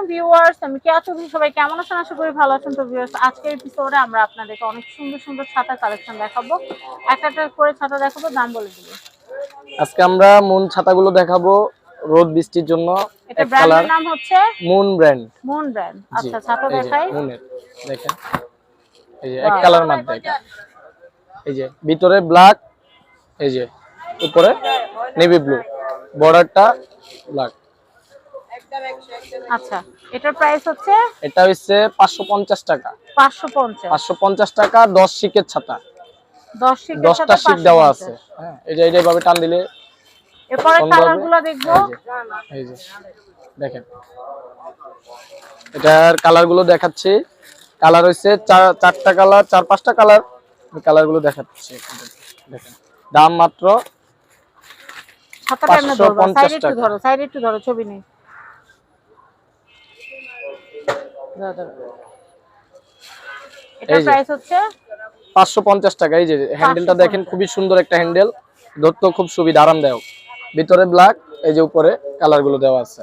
আলাইকুম ভিউয়ার্স আমি কেয়া চৌধুরী সবাই কেমন আছেন? আশা করি ভালো আছেন। তো ভিউয়ার্স আজকের এপিসোডে আমরা আপনাদেরকে অনেক সুন্দর সুন্দর ছাতা কালেকশন দেখাবো। একটা একটা করে ছাতা দেখাবো দাম বলে দিব। আজকে আমরা মুন ছাতাগুলো দেখাবো রোদ বৃষ্টির জন্য। এটা ব্র্যান্ডের নাম হচ্ছে? মুন ব্র্যান্ড মুন ব্র্যান্ড আচ্ছা ছাতা দেখাই। মুনের দেখেন। এই যে এক কালার মধ্যে এটা। এই যে ভিতরে ব্ল্যাক এই যে উপরে নেভি ব্লু বর্ডারটা ব্ল্যাক আচ্ছা এটার প্রাইস হচ্ছে? এটা হচ্ছে পাঁচশো পঞ্চাশ টাকা। পাঁচশো পঞ্চাশ। পাঁচশো পঞ্চাশ টাকা দশ শিকের ছাতা। দশ শিক দশটা শিক দেওয়া আছে। হ্যাঁ এই যে এইভাবে টান দিলে এরপরে সুন্দর কালারগুলো দেখব। এই যে দেখেন। এটার কালারগুলো দেখাচ্ছি। কালার হচ্ছে চার- চারটা কালার চার পাঁচটা কালার কালারগুলো দেখাচ্ছি দেখেন দাম মাত্র ছাতাটা এমনি ধরো 550 সাইডে একটু ধরো সাইডে একটু ধরো ছবি নেই যে। প্রাইস হচ্ছে টাকা। এই যে হ্যান্ডেলটা দেখেন খুবই সুন্দর একটা হ্যান্ডেল ধরতে খুব সুবিধা আরামদায়ক। ভিতরে ব্ল্যাক এই যে উপরে কালারগুলো দেওয়া আছে।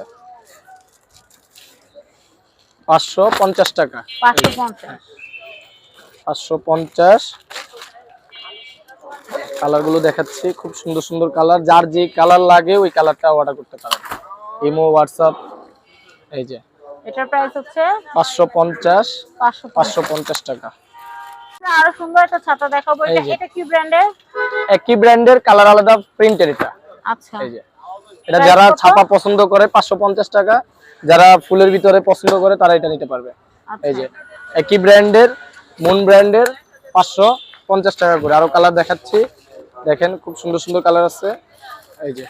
পাঁচশো পঞ্চাশ টাকা। পাঁচশো পঞ্চাশ। পাঁচশো পঞ্চাশ। কালারগুলো দেখাচ্ছি খুব সুন্দর সুন্দর কালার যার যে কালার লাগে ওই কালারটা অর্ডার করতে পারেন। ইমো হোয়াটসঅ্যাপ এই যে। এটার প্রাইস হচ্ছে পাঁচশো পঞ্চাশ। পাঁচশো পাঁচশো পঞ্চাশ টাকা। আরও সুন্দর একটা ছাতা দেখাবো। এটা এটা কি ব্র্যান্ডের একই ব্র্যান্ডের কালার আলাদা প্রিন্টের এটা। আচ্ছা। এই যে। এটা যারা? ছাপা পছন্দ করে পাঁচশো পঞ্চাশ টাকা। যারা ফুলের ভিতরে পছন্দ করে তারা এটা নিতে পারবে। এই যে। আচ্ছা একই ব্র্যান্ডের মুন ব্র্যান্ডের পাঁচশো পঞ্চাশ টাকা করে। আরও কালার দেখাচ্ছি। দেখেন খুব সুন্দর সুন্দর কালার আছে। এই যে।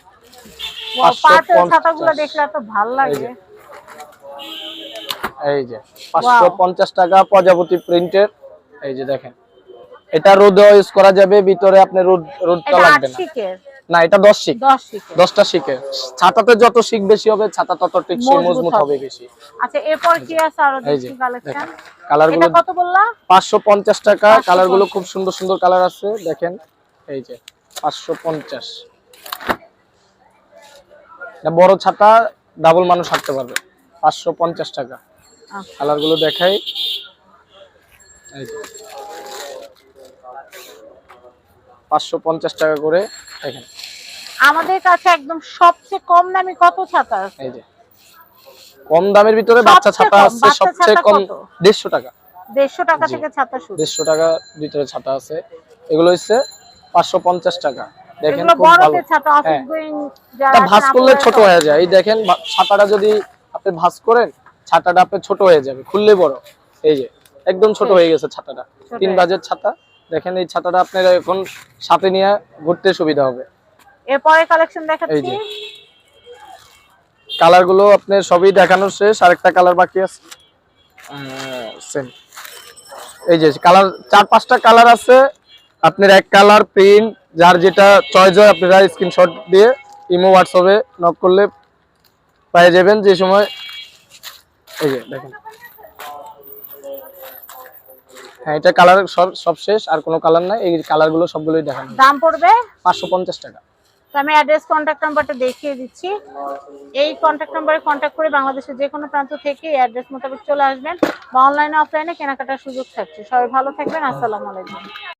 ছাতাগুলো দেখলে এত ভালো লাগে। এই যে পাঁচশো পঞ্চাশ টাকা প্রজাপতি প্রিন্টের। এই যে দেখেন এটা রোদে ইউজ করা যাবে ভিতরে আপনি রোদ রোদটা লাগবে না। না এটা দশ শিক। দশ শিকের। দশটা শিখে ছাতাতে যত শিক বেশি হবে ছাতা তত মজবুত হবে। বেশি। আচ্ছা এরপর কি আছে আরও দেখি কালেকশন কালারগুলো কত বললা? পাঁচশো পঞ্চাশ টাকা। 550 কালারগুলো খুব সুন্দর সুন্দর কালার আছে দেখেন। এই যে পাঁচশো পঞ্চাশ। বড় ছাতা ডাবল মানুষ হাঁটতে পারবে। পাঁচশো পঞ্চাশ টাকা। কালারগুলো দেখাই পাঁচশো পঞ্চাশ টাকা করে দেখেন আমাদের কাছে একদম সবচেয়ে কম দামি কত ছাতা আছে? এই যে। কম দামের ভিতরে বাচ্চা ছাতা আছে সবচেয়ে কম কত? দেড়শো টাকা। দেড়শো টাকা থেকে ছাতা শুরু। দেড়শো টাকা ভিতরে ছাতা আছে। এগুলো হচ্ছে পাঁচশো পঞ্চাশ টাকা। দেখেন খুব ভালো। ছাতা অফিস হ্যাঁ। যারা ভাঁজ করলে ছোট হয়ে যায়। এই দেখেন ছাতাটা যদি আপনি ভাঁজ করেন ছাতাটা আপনি ছোট হয়ে যাবে খুললে বড়। এই যে একদম ছোট হয়ে গেছে ছাতাটা। তিন বাজের ছাতা। দেখেন এই ছাতাটা আপনার এখন সাথে নিয়ে ঘুরতে সুবিধা হবে। এরপরে কালেকশন দেখাচ্ছি। কালারগুলো আপনার সবই দেখানো শেষ আরেকটা কালার বাকি আছে। সেম এই যে কালার চার পাঁচটা কালার আছে। আপনার এক কালার প্রিন্ট যার যেটা চয়েস হয় আপনারা স্ক্রিনশট দিয়ে ইমো হোয়াটসঅ্যাপে নক করলে পেয়ে যাবেন যে সময়। এই যে দেখেন। হ্যাঁ এটা কালার সব সব শেষ আর কোনো কালার নাই। এই কালারগুলো সবগুলোই দেখানো। দাম পড়বে? পাঁচশো পঞ্চাশ টাকা। তো আমি অ্যাড্রেস কন্ট্যাক্ট নাম্বারটা দেখিয়ে দিচ্ছি। এই কন্ট্যাক্ট নাম্বারে কন্ট্যাক্ট করে বাংলাদেশের যে কোনো প্রান্ত থেকে অ্যাড্রেস মোতাবেক চলে আসবেন বা অনলাইনে অফলাইনে কেনাকাটার সুযোগ থাকছে। সবাই ভালো থাকবেন। আসসালামু আলাইকুম।